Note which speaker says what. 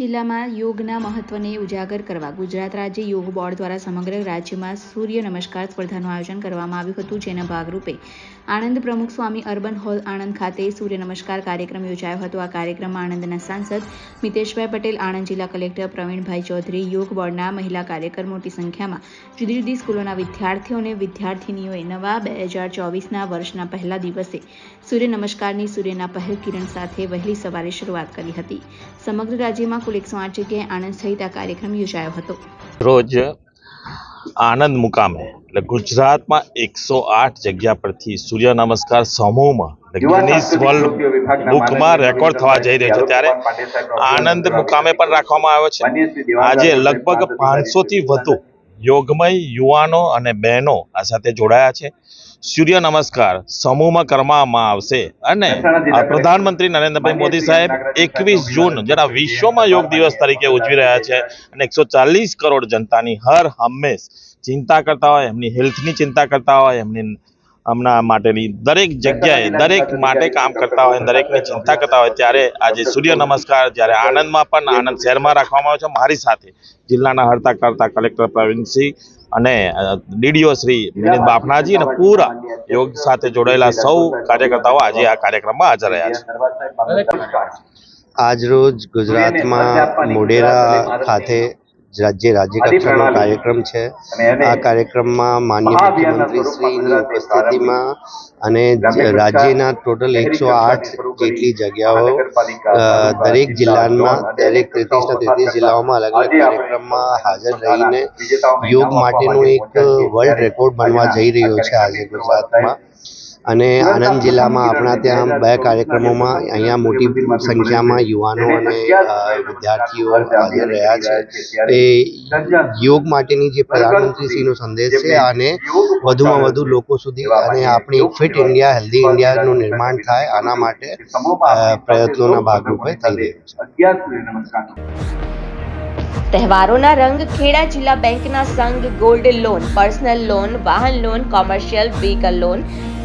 Speaker 1: જિલ્લામાં યોગના મહત્વને ઉજાગર કરવા ગુજરાત રાજ્ય યોગ બોર્ડ દ્વારા સમગ્ર રાજ્યમાં સૂર્ય નમસ્કાર સ્પર્ધાનું આયોજન કરવામાં આવ્યું હતું, જેના ભાગરૂપે આણંદ પ્રમુખ સ્વામી અર્બન હોલ આણંદ ખાતે સૂર્ય નમસ્કાર કાર્યક્રમ યોજાયો હતો. આ કાર્યક્રમમાં આણંદના સાંસદ મિતેશભાઈ પટેલ, આણંદ જિલ્લા કલેક્ટર પ્રવીણભાઈ ચૌધરી, યોગ બોર્ડના મહિલા કાર્યકર મોટી સંખ્યામાં જુદી જુદી સ્કૂલોના વિદ્યાર્થીઓ અને વિદ્યાર્થિનીઓએ નવા બે હજાર ચોવીસના વર્ષના પહેલા દિવસે સૂર્ય નમસ્કારની સૂર્યના પહેલ કિરણ સાથે વહેલી સવારે શરૂઆત કરી હતી. સમગ્ર રાજ્યમાં કુલ એકસો આઠ જગ્યાએ આણંદ સહિત આ કાર્યક્રમ યોજાયો હતો.
Speaker 2: રોજ આણંદ મુકામે એટલે ગુજરાતમાં એકસો આઠ જગ્યા પરથી સૂર્ય નમસ્કાર સમૂહમાં ગિનિસ વર્લ્ડ બુકમાં રેકોર્ડ થવા જઈ રહ્યો છે. ત્યારે આનંદ મુકામે પણ રાખવામાં આવ્યો છે. આજે લગભગ પાંચસો થી વધુ યોગમય યુવાનો અને બહેનો આ સાથે જોડાયા છે. સૂર્ય નમસ્કાર. સમૂહમાં કરવામાં આવશે અને આ પ્રધાનમંત્રી નરેન્દ્રભાઈ મોદી સાહેબ એકવીસ જૂન જેના વિશ્વમાં યોગ દિવસ તરીકે ઉજવી રહ્યા છે અને એકસો ચાલીસ કરોડ જનતાની હર હંમેશ ચિંતા કરતા હોય એમની હેલ્થની ચિંતા કરતા હોય એમની હમણાં માટેની દરેક જગ્યાએ દરેક માટે કામ કરતા હોય દરેકની ચિંતા કરતા હોય ત્યારે આજે સૂર્ય નમસ્કાર જ્યારે આણંદમાં પણ આણંદ શહેરમાં રાખવામાં આવ્યો છે. મારી સાથે જિલ્લાના હરતા કરતા કલેક્ટર પ્રવીણસિંહ અને ડીડીઓ શ્રી વિનીત બાફનાજી અને પૂરા યોગ સાથે જોડાયેલા સૌ કાર્યકર્તાઓ આજે આ કાર્યક્રમમાં હાજર રહ્યા છે.
Speaker 3: આજરોજ ગુજરાતમાં મોડેરા ખાતે રાજ્ય રાજ્ય કક્ષાનો કાર્યક્રમ છે. આ કાર્યક્રમમાં માન્ય મુખ્યમંત્રીશ્રીની ઉપસ્થિતિમાં અને રાજ્યના ટોટલ એકસો આઠ જેટલી જગ્યાઓ દરેક જિલ્લામાં દરેક તેત્રીસના તેત્રીસ જિલ્લાઓમાં અલગ અલગ કાર્યક્રમમાં હાજર રહીને યોગ માટેનો એક વર્લ્ડ રેકોર્ડ બનવા જઈ રહ્યો છે આજે ગુજરાતમાં. અને આણંદ જિલ્લામાં આપણા ત્યાં બે કાર્યક્રમોમાં અહીંયા મોટી સંખ્યામાં યુવાનો અને વિદ્યાર્થીઓ હાજર રહ્યા છે એ યોગ માટેની જે પ્રધાનમંત્રીશ્રીનો સંદેશ છે અને વધુમાં વધુ લોકો સુધી અને આપણી ફિટ ઇન્ડિયા હેલ્ધી ઇન્ડિયાનું નિર્માણ થાય આના માટે પ્રયત્નોના ભાગરૂપે થઈ રહ્યું છે.
Speaker 4: તહેવારોના રંગ ખેડા જિલ્લા બેંકના સંઘ ગોલ્ડ લોન પર્સનલ લોન વાહન loan commercial vehicle loan